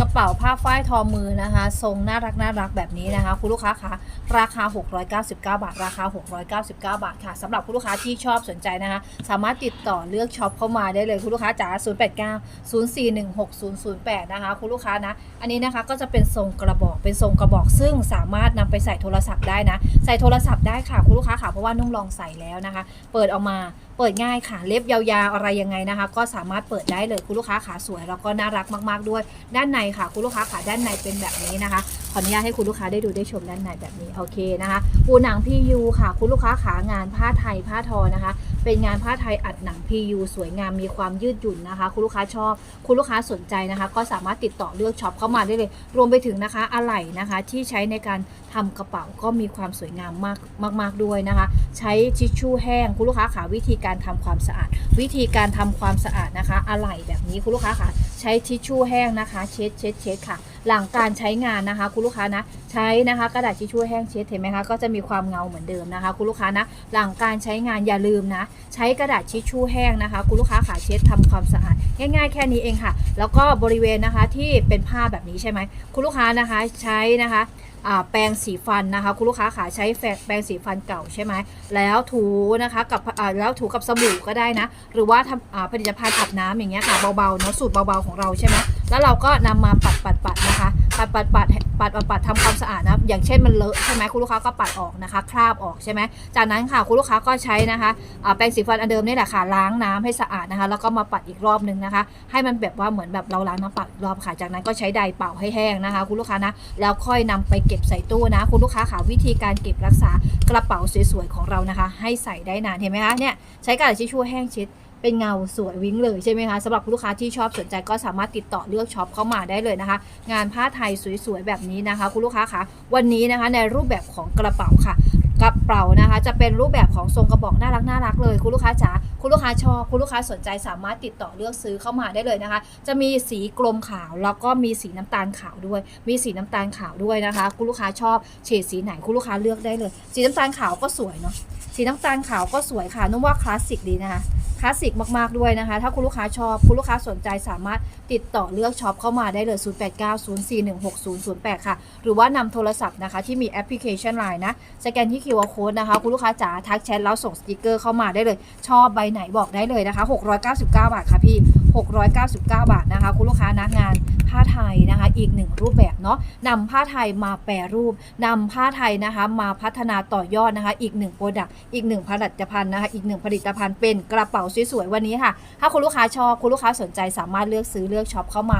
กระเป๋าผ้าฝ้ายทอมือนะคะ ทรงน่ารักน่ารักแบบนี้นะคะ คุณลูกค้าคะราคา 699 บาท ราคา 699 บาทค่ะสำหรับคุณลูกค้าที่ชอบสนใจนะคะ สามารถติดต่อเลือกช็อปเข้ามาได้เลยคุณลูกค้าจ๋า089 0416 008 นะคะ คุณลูกค้านะ อันนี้นะคะก็จะเป็นทรงกระบอกเป็นทรงกระบอกซึ่งสามารถนำไปใส่โทรศัพท์ได้นะ ใส่โทรศัพท์ได้ค่ะคุณลูกค้าค่ะเพราะว่านุ่มลองใส่แล้วนะคะ เปิดออกมา เปิดง่ายค่ะ เล็บยาวๆอะไรยังไงนะคะ ก็สามารถเปิดได้เลยคุณลูกค้าขาสวยแล้วก็น่ารักมากๆด้วย ด้านในค่ะ คุณลูกค้าขาด้านในเป็นแบบนี้นะคะ ออนุญาตให้คุณลูกค้าได้ดูได้ชมด้านในแบบนี้โอเคนะคะปูหนัง PU ค่ะ คุณลูกค้าขางานผ้าไทยผ้าทอนะคะ เป็นงานผ้าไทยอัดหนัง PU สวยงามมีความยืดหยุ่นนะคะ คุณลูกค้าชอบ คุณลูกค้าสนใจนะคะ ก็สามารถติดต่อเลือกช็อปเข้ามาได้เลย รวมไปถึงนะคะอะไหล่นะคะ ที่ใช้ในการทำกระเป๋าก็มีความสวยงามมากมาก ๆด้วยนะคะ ใช้ทิชชู่แห้ง คุณลูกค้าขาวิธีการทำความสะอาด วิธีการทำความสะอาดนะคะอะไหล่แบบนี้คุณลูกค้าค่ะใช้ทิชชู่แห้งนะคะ เช็ดเช็ดเช็ดค่ะ หลังการใช้งานนะคะ คุณลูกค้านะใช้นะคะกระดาษทิชชู่แห้งเช็ดเห็นไหมคะก็จะมีความเงาเหมือนเดิมนะคะ คุณลูกค้านะหลังการใช้งานอย่าลืมนะ ใช้กระดาษทิชชู่แห้งนะคะ คุณลูกค้าขาเช็ดทำความสะอาดง่ายๆ แค่นี้เองค่ะ แล้วก็บริเวณนะคะที่เป็นผ้าแบบนี้ใช่ไหมคุณลูกค้านะคะใช้นะคะแปรงสีฟันนะคะ คุณลูกค้าขาใช้แปรงสีฟันเก่าใช่ไหมแล้วถูนะคะกับแล้วถูกับสบู่ก็ได้นะ หรือว่าทำผลิตภัณฑ์อาบน้ำอย่างเงี้ยค่ะเบาๆเนาะสูตรเบาๆของเราใช่ไหม แล้วเราก็นำมาปัดปัดปัดนะคะ ปัดปัดปัดปัดปัดปัดทำความสะอาดนะอย่างเช่นมันเลอะใช่ไหมคุณลูกค้าก็ปัดออกนะคะ คราบออกใช่ไหมจากนั้นค่ะคุณลูกค้าก็ใช้นะคะแปรงสีฟันอันเดิมนี่แหละค่ะล้างน้ำให้สะอาดนะคะ แล้วก็มาปัดอีกรอบนึงนะคะ ให้มันแบบว่าเหมือนแบบเราล้างน้ำปัดรอบค่ะ จากนั้นก็ใช้ไดเป่าให้แห้งนะคะ คุณลูกค้านะแล้วค่อยนำไปเก็บใส่ตู้นะ คุณลูกค้าค่ะวิธีการเก็บรักษากระเป๋าสวยๆของเรานะคะ ให้ใส่ได้นานเห็นไหมคะเนี่ยใช้กระดาษทิชชู่แห้งช็ด เป็นเงาสวยวิ้งเลยใช่ไหมคะสำหรับคุณลูกค้าที่ชอบสนใจก็สามารถติดต่อเลือกช็อปเข้ามาได้เลยนะคะ งานผ้าไทยสวยๆแบบนี้นะคะ คุณลูกค้าคะวันนี้นะคะในรูปแบบของกระเป๋าค่ะกระเป๋านะคะจะเป็นรูปแบบของทรงกระบอกน่ารักน่ารักเลย คุณลูกค้าจ๋าคุณลูกค้าชอบคุณลูกค้าสนใจสามารถติดต่อเลือกซื้อเข้ามาได้เลยนะคะ จะมีสีกลมขาวแล้วก็มีสีน้ำตาลขาวด้วย มีสีน้ำตาลขาวด้วยนะคะ คุณลูกค้าชอบเฉดสีไหนคุณลูกค้าเลือกได้เลย สีน้ำตาลขาวก็สวยเนาะ สีน้ำตาลขาวก็สวยค่ะนุ่มว่าคลาสสิกดีนะคะคลาสสิกมากๆด้วยนะคะ ถ้าคุณลูกค้าชอบคุณลูกค้าสนใจสามารถติดต่อเลือกช็อปเข้ามาได้เลย 0890416008 ค่ะ หรือว่านำโทรศัพท์นะคะ ที่มีแอปพลิเคชัน Line นะ สแกนที่ QR Code นะคะ คุณลูกค้าจ๋าทักแชทแล้วส่งสติกเกอร์เข้ามาได้เลย ชอบใบไหนบอกได้เลยนะคะ 699 บาทค่ะพี่ 699 บาทนะคะ คุณลูกค้านะงาน ผ้าไทยนะคะอีกหนึ่งรูปแบบเนาะนำผ้าไทยมาแปรรูปนำผ้าไทยนะคะมาพัฒนาต่อยอดนะคะ อีกหนึ่งโปรดักต์อีกหนึ่งผลิตภัณฑ์นะคะอีกหนึ่งผลิตภัณฑ์เป็นกระเป๋าสวยๆวันนี้ค่ะ ถ้าคุณลูกค้าชอบคุณลูกค้าสนใจสามารถเลือกซื้อเลือกช็อปเข้ามา